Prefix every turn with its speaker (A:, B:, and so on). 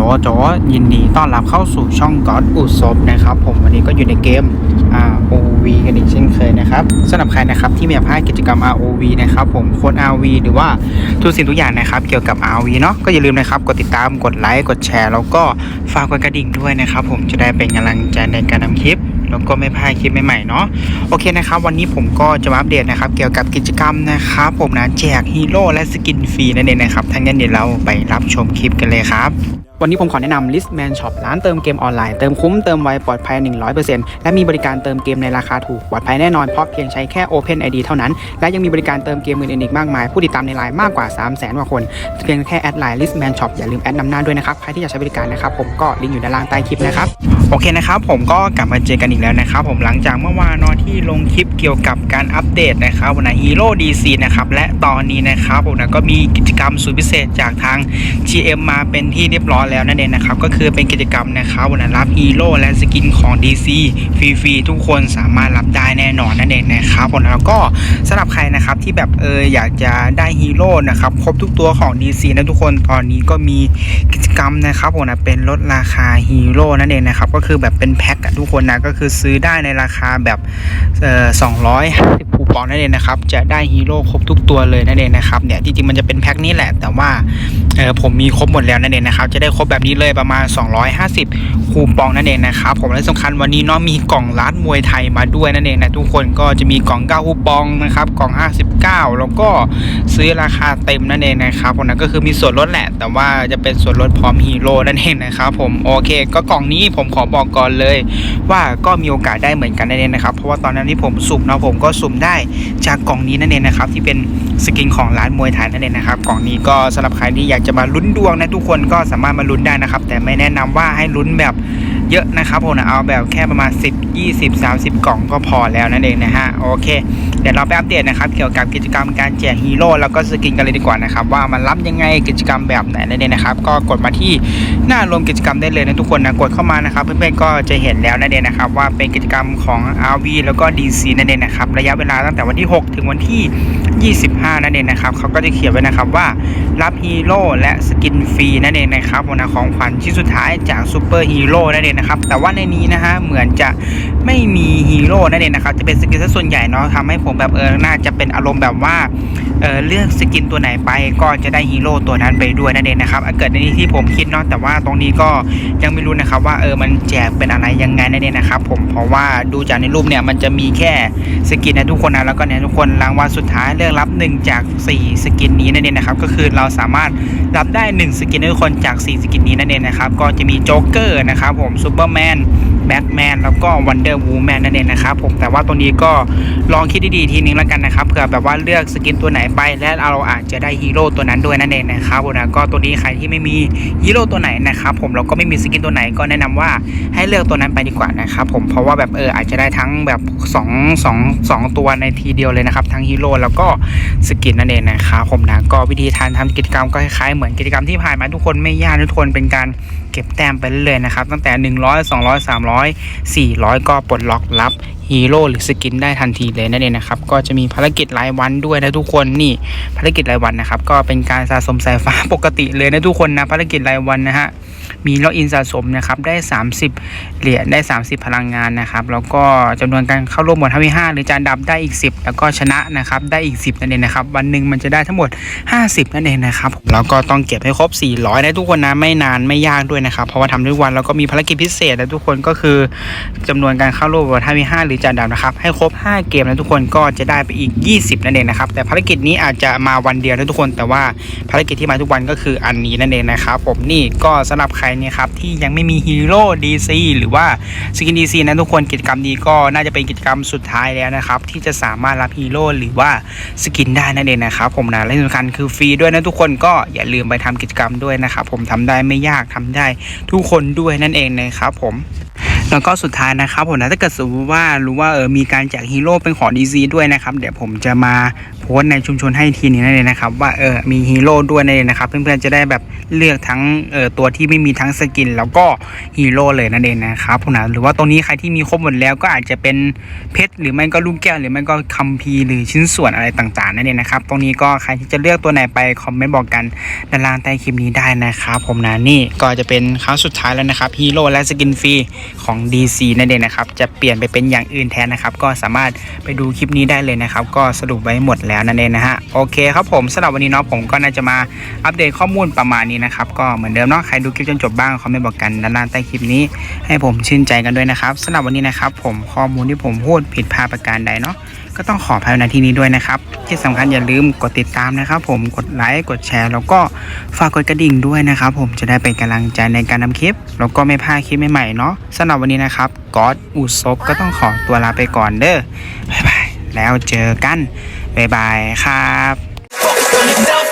A: ฮัลโจโจยินดีต้อนรับเข้าสู่ช่องก๊อตอุศบนะครับ ผมวันนี้ก็อยู่ในเกม ROV กันอีกเช่นเคยนะครับสำหรับใครนะครับที่มีอยากพลาดกิจกรรม ROV นะครับผมโค้ด RV หรือว่าทุกสิ่งทุกอย่างนะครับ เกี่ยวกับ RV เนาะก็อย่าลืมนะครับกดติดตามกดไลค์กดแชร์แล้วก็ฝากกดกระดิ่งด้วยนะครับ ผมจะได้เป็นกำลังใจในการทำคลิปแล้วก็ไม่พลาดคลิปใหม่ๆเนาะโอเคนะครับ วันนี้ผมก็จะมาอัปเดตนะครับ เกี่ยวกับกิจกรรมนะครับผมนะแจกฮีโร่และสกินฟรีนั่นเองนะครับทั้างนั้นเดี๋ยวเราไปรับชมคลิปกันเลยครับ วันนี้ผมขอแนะนำ Listman Shop ร้านเติมเกมออนไลน์ เติมคุ้มเติมไวปลอดภัย 100%และมีบริการเติมเกมในราคาถูกปลอดภัยแน่นอนเพราะเพียงใช้แค่ Open ID เท่านั้น และยังมีบริการเติมเกมอื่นๆอีกมากมาย ผู้ติดตามในไลน์มากกว่า 3 0 0 0 0 0กว่าคน เพียงแค่แอดไลน์ Listman Shop อย่าลืมแอดนำหน้าด้วยนะครับ ใครที่อยากใช้บริการนะครับผมก็ลิงก์อยู่ด้านล่างใต้คลิปนะครับโอเคนะครับผมก็กลับมาเจอกันอีกแล้วนะครับผมหลังจากเมื่อวานนอที่ลงคลิปเกี่ยวกับการอัปเดตนะครับวันฮีโร่ดีซีนะครับและตอนนี้นะครับผมนะก็มีกิจกรรมสุดพิเศษจากทาง GM มาเป็นที่เรียบร้อยแล้วนั่นเองนะครับ ก็คือเป็นกิจกรรมนะครับวันนั้รับฮีโร่และสกินของ DC ฟรีๆทุกคนสามารถรับได้แน่นอนนั่นเองนะครับผมแล้วก็สำหรับใครนะครับที่แบบเอออยากจะได้ฮีโร่นะครับครบทุกตัวของ DC นะทุกคนตอนนี้ก็มีกิจกรรมนะครับผมนะเป็นลดราคาฮีโร่นั่นเองนะครับก็คือแบบเป็นแพ็คทุกคนนะก็คือซื้อได้ในราคาแบบเอ่อ250คู ปองนั่นเองนะครับจะได้ฮีโร่ครบทุกตัวเลยนั่นเองนะครับเนี่ยจริงๆมันจะเป็นแพ็คนี้แหละ แต่ว่าเออผมมีครบหมดแล้วนั่นเองนะครับจะได้ครบแบบนี้เลยประมาณ 250 คูปองนั่นเองนะครับผมและสำคัญวันนี้เนาะมีกล่องร้านมวยไทยมาด้วยนั่นเองนะทุกคนก็จะมีกล่อง9คูปองนะครับกล่อง 59 แล้วก็ซื้อราคาเต็มนั่นเองนะครับผมนะก็คือมีส่วนลดแหละ แต่ว่าจะเป็นส่วนลดพร้อมฮีโร่นั่นเองนะครับผมโอเค ก็กล่องนี้ผมขอบอกก่อนเลย ว่าก็มีโอกาสได้เหมือนกันนั่นเองนะครับเพราะว่าตอนนั้นที่ผมสุ่มนะผมก็สุ่มได้จากกล่องนี้นั่นเองนะครับที่เป็นสกินของร้านมวยไทยนั่นเองนะครับกล่องนี้ก็สำหรับใครที่อยากจะมาลุ้นดวงนะทุกคนก็สามารถมาลุ้นได้นะครับแต่ไม่แนะนำว่าให้ลุ้นแบบเยอะนะครับผมนะเอาแบบแค่ประมาณ 10 20 30 กล่องก็พอแล้วนั่นเองนะฮะโอเค เดี๋ยวเราไปอัปเดตนะครับ เกี่ยวกับกิจกรรมการแจกฮีโร่แล้วก็สกินกันเลยดีกว่านะครับ ว่ามันรับยังไงกิจกรรมแบบไหนนั่นเองนะครับ ก็กดมาที่หน้ารวมกิจกรรมได้เลยนะทุกคนนะกดเข้ามานะครับ เพื่อนๆก็จะเห็นแล้วนั่นเองนะครับ ว่าเป็นกิจกรรมของ RV แล้วก็ DC นั่นเองนะครับระยะเวลาตั้งแต่วันที่ 6 ถึงวันที่ 25 นั่นเองนะครับเขาก็จะเขียนไว้นะครับว่ารับฮีโร่และสกินฟรีนั่นเองนะครับวันของขวัญชิ้นสุดท้ายจากซูเปอร์ฮีโร่นั่นเองนะครับแต่ว่าในนี้นะฮะเหมือนจะไม่มีฮีโร่นั่นเองนะครับจะเป็นสกินซะส่วนใหญ่เนาะทำให้ผมแบบเออน่าจะเป็นอารมณ์แบบว่าเออเลือกสกินตัวไหนไปก็จะได้ฮีโร่ตัวนั้นไปด้วยนั่นเองนะครับเกิดในที่ผมคิดเนาะแต่ว่าตรงนี้ก็ยังไม่รู้นะครับว่าเออมันแจกเป็นอะไรยังไงนั่นเองนะครับผมเพราะว่าดูจากในรูปเนี่ยมันจะมีแค่สกินนะทุกคนนะแล้วก็เนี่ยทุกคนรางวัลสุดท้ายเลือกรับ 1 จาก 4 สกินนี้นั่นเองนะครับก็คือเราสามารถรับได้ 1 สกินนะทุกคนจาก 4 สกินนี้นั่นเองนะครับก็จะมีโจ๊กเกอร์นะครับผมซูเปอร์แมน แบทแมนแล้วก็วันเดอร์วูแมนนั่นเองนะครับผมแต่ว่าตัวนี้ก็ลองคิดดีๆทีนึงแล้วกันนะครับเผื่อแบบว่าเลือกสกินตัวไหนไปและเราอาจจะได้ฮีโร่ตัวนั้นด้วยนั่นเองนะครับผมนะก็ตัวนี้ใครที่ไม่มีฮีโร่ตัวไหนนะครับผมเราก็ไม่มีสกินตัวไหนก็แนะนำว่าให้เลือกตัวนั้นไปดีกว่านะครับผมเพราะว่าแบบเอออาจจะได้ทั้งแบบ2 2 2 ตัวในทีเดียวเลยนะครับทั้งฮีโร่แล้วก็สกินนั่นเองนะครับผมนะก็วิธีทานทำกิจกรรมก็คล้ายๆเหมือนกิจกรรมที่ผ่านมาทุกคนไม่ยากทุกคนเป็นการเก็บแต้มไปเรื่อยๆนะครับตั้งแต่ 100 200 300 400 ก็ปลดล็อกรับฮีโร่หรือสกินได้ทันทีเลยนั่นเองนะครับ ก็จะมีภารกิจรายวันด้วยนะทุกคนนี่ภารกิจรายวันนะครับ ก็เป็นการสะสมสายฟ้าปกติเลยนะทุกคนนะภารกิจรายวันนะฮะมีล็อกอินสะสมนะครับได้ 30 เหรียญได้ 30 พลังงานนะครับ แล้วก็จำนวนการเข้าร่วมหมวด5 5หรือจานดับได้อีก 10 แล้วก็ชนะนะครับได้อีก 10 นั่นเองนะครับ วันหนึ่งมันจะได้ทั้งหมด 50 นั่นเองนะครับแล้วก็ต้องเก็บให้ครบ 400นะทุกคนนะไม่นานไม่ยากด้วยนะครับ เพราะว่าทำทุกวันแล้วก็มีภารกิจพิเศษนะทุกคนก็คือจำนวนการเข้าร่วมหมวด5 5หรือจานดับนะครับ ให้ครบ 5 เกมนะทุกคนก็จะได้ไปอีก 20 นั่นเองนะครับ แต่ภารกิจนี้อาจจะมาวันเดียวนะทุกคน แต่ว่าภารกิจที่มาทุกวันก็คืออันนี้นั่นเองนะครับผมนี่ก็สำหรับใครเนี่ยครับที่ยังไม่มีฮีโร่ดีซีหรือว่าสกินดีซีนะทุกคนกิจกรรมนี้ก็น่าจะเป็นกิจกรรมสุดท้ายแล้วนะครับที่จะสามารถรับฮีโร่หรือว่าสกินได้นั่นเองนะครับผมนะและสำคัญคือฟรีด้วยนะทุกคนก็อย่าลืมไปทำกิจกรรมด้วยนะครับผมทำได้ไม่ยากทำได้ทุกคนด้วยนั่นเองนะครับผม แล้วก็สุดท้ายนะครับผมนะถ้าเกิดสมมติว่ารู้ว่าเออมีการแจกฮีโร่เป็นของดีซีด้วยนะครับ เดี๋ยวผมจะมา พสต์ในชุมชนให้ทีนี้นั่นเองนะครับ ว่าเออมีฮีโร่ด้วยนั่นเองนะครับ เพื่อนๆจะได้แบบเลือกทั้งเออตัวที่ไม่มีทั้งสกิน แล้วก็ฮีโร่เลยนั่นเองนะครับผมนะหรือว่าตรงนี้ใครที่มีครบหมดแล้วก็อาจจะเป็นเพชรหรือไม่ก็ลูกแก้วหรือไม่ก็คัมภีร์หรือชิ้นส่วนอะไรต่างๆนั่นเองนะครับ ตรงนี้ก็ใครที่จะเลือกตัวไหนไปคอมเมนต์บอกกันด้านล่างใต้คลิปนี้ได้นะครับผมนะนี่ก็จะเป็นครั้งสุดท้ายแล้วนะครับฮีโร่และสกินฟรีของ DC นั่นเองนะครับจะเปลี่ยนไปเป็นอย่างอื่นแทนนะครับ ก็สามารถไปดูคลิปนี้ได้เลยนะครับ ก็สรุปไว้หมดแล้วนั่นเองนะฮะโอเคครับผมสำหรับวันนี้เนาะผมก็น่าจะมาอัปเดตข้อมูลประมาณนี้นะครับก็เหมือนเดิมเนาะใครดูคลิปจนจบบ้างคอมเมนต์บอกกันด้านล่างใต้คลิปนี้ ให้ผมชื่นใจกันด้วยนะครับสำหรับวันนี้นะครับผมข้อมูลที่ผมพูดผิดพลาดประการใดเนาะก็ต้องขออภัยในที่นี้ด้วยนะครับที่สำคัญอย่าลืมกดติดตามนะครับผมกดไลค์กดแชร์แล้วก็ฝากกดกระดิ่งด้วยนะครับผมจะได้เป็นกำลังใจในการนำคลิป แล้วก็ไม่พลาดคลิปใหม่ๆเนาะสำหรับวันนี้นะครับก๊อตอุศบก็ต้องขอตัวลาไปก่อนเด้อบ๊ายบายแล้วเจอกัน บ๊ายบายครับ